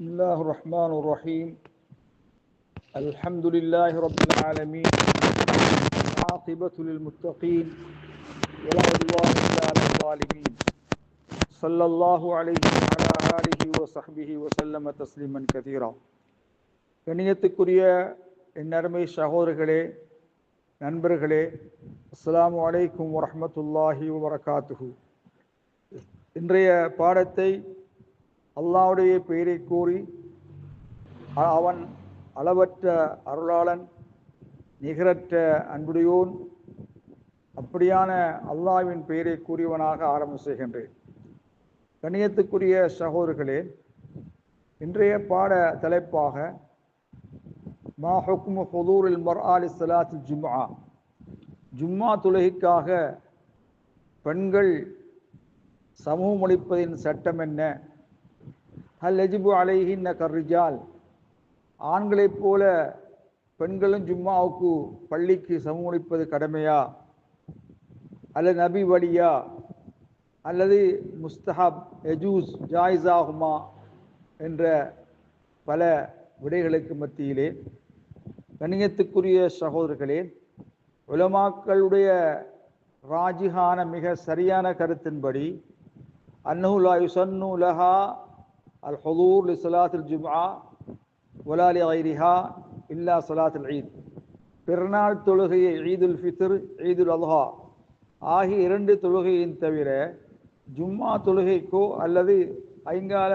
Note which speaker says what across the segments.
Speaker 1: بسم الله الرحمن الرحيم الحمد لله رب العالمين العاقبة للمتقين ولا عدوان إلا على الظالمين صلى الله عليه وعلى آله وصحبه وسلم تسليما كثيرا கண்ணியத்துக்குரிய என் அருமை சகோதரர்களே நண்பர்களே அஸ்ஸலாமு அலைக்கும் வரஹ்மத்துல்லாஹி வபரகாத்துஹு இன்றைய பாடத்தை அல்லாஹ்வுடைய பெயரை கூறி அவன் அளவற்ற அருளாளன் நிகரற்ற அன்புடையோன் அப்படியான அல்லாஹ்வின் பெயரை கூறியவனாக ஆரம்பம் செய்கின்றேன். கணியத்துக்குரிய சகோதரர்களே இன்றைய பாட தலைப்பாக மா ஹுக்மு ஹுதூரில் மர்ஆலி ஸலாத்தில் ஜும்ஆ. ஜும்மா தொழுகைக்காக பெண்கள் சமூகம் அளிப்பதின் சட்டம் என்ன? ஹல் எஜிபு அலைஹின்ன கர்ரிஜால் ஆண்களைப் போல பெண்களும் ஜும்மாவுக்கு பள்ளிக்கு சமூகம் கடமையா? அல்லது நபி வழியா? அல்லது முஸ்தஹப் எஜூஸ் ஜாயிஸாகுமா? என்ற பல விடைகளுக்கு மத்தியிலே கணியத்துக்குரிய சகோதரர்களே உலமாக்களுடைய ராஜிஹான மிக சரியான கருத்தின்படி அன்னஹு லா யுசன்னு லஹா அல் لصلاة الجمعة ولا لغيرها إلا صلاة العيد. இல்லா பிறநாள் தொழுகையை ஈதுல் ஃபித்ர் ஈதுல் அல்ஹா ஆகிய இரண்டு தொழுகையின் தவிர ஜும்மா தொழுகைக்கோ அல்லது ஐங்கால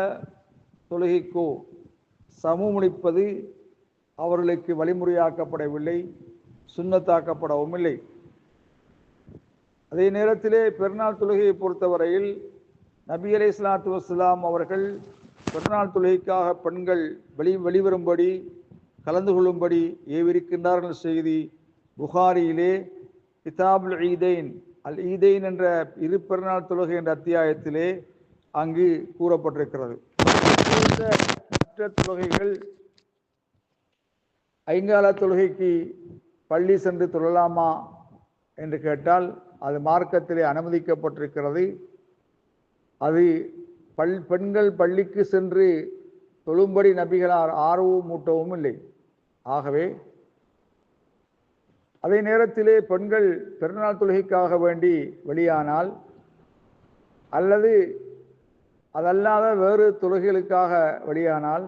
Speaker 1: தொழுகைக்கோ சமூகமளிப்பது அவர்களுக்கு வழிமுறையாக்கப்படவில்லை சுண்ணத்தாக்கப்படவும் இல்லை. அதே நேரத்திலே பெருநாள் தொழுகையை பொறுத்தவரையில் நபி அலை இஸ்லாத்து வஸ்லாம் அவர்கள் பிறநாள் தொழுகைக்காக பெண்கள் வெளி வெளிவரும்படி கலந்து கொள்ளும்படி ஏவிருக்கின்றார்கள் செய்தி புகாரியிலே கிதாபுல் ஈதைன் அல் ஈதைன் என்ற இரு பிறநாள் தொழுகை என்ற அத்தியாயத்திலே அங்கு கூறப்பட்டிருக்கிறது. மற்ற தொழுகைகள் ஐங்கால தொழுகைக்கு பள்ளி சென்று தொழலாமா என்று கேட்டால் அது மார்க்கத்திலே அனுமதிக்கப்பட்டிருக்கிறது. அது பல் பெண்கள் பள்ளிக்கு சென்று தொழும்படி நபிகளார் ஆர்வம் மூட்டவும் இல்லை. ஆகவே அதே நேரத்திலே பெண்கள் பெருநாள் தொழுகைக்காக வேண்டி வெளியானால் அல்லது அதல்லாத வேறு தொழுகைகளுக்காக வெளியானால்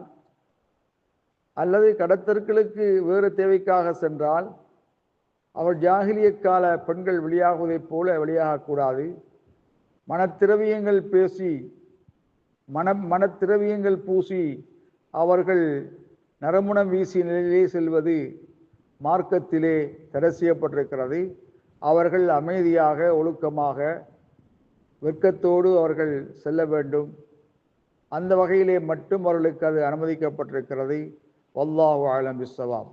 Speaker 1: அல்லது கடத்தற்களுக்கு வேறு தேவைக்காக சென்றால் அவர் ஜாகிலிய கால பெண்கள் வெளியாகுவதைப் போல வெளியாகக்கூடாது. மனத்திரவியங்கள் பேசி மன மனத்திரவியங்கள் பூசி அவர்கள் நரமுணம் வீசி நிலையிலே செல்வது மார்க்கத்திலே தடை செய்யப்பட்டிருக்கிறது அவர்கள் அமைதியாக ஒழுக்கமாக வெட்கத்தோடு அவர்கள் செல்ல வேண்டும். அந்த வகையிலே மட்டும் அவர்களுக்கு அது அனுமதிக்கப்பட்டிருக்கிறது. வல்லாஹு ஆலம் பிஸ்ஸவாம்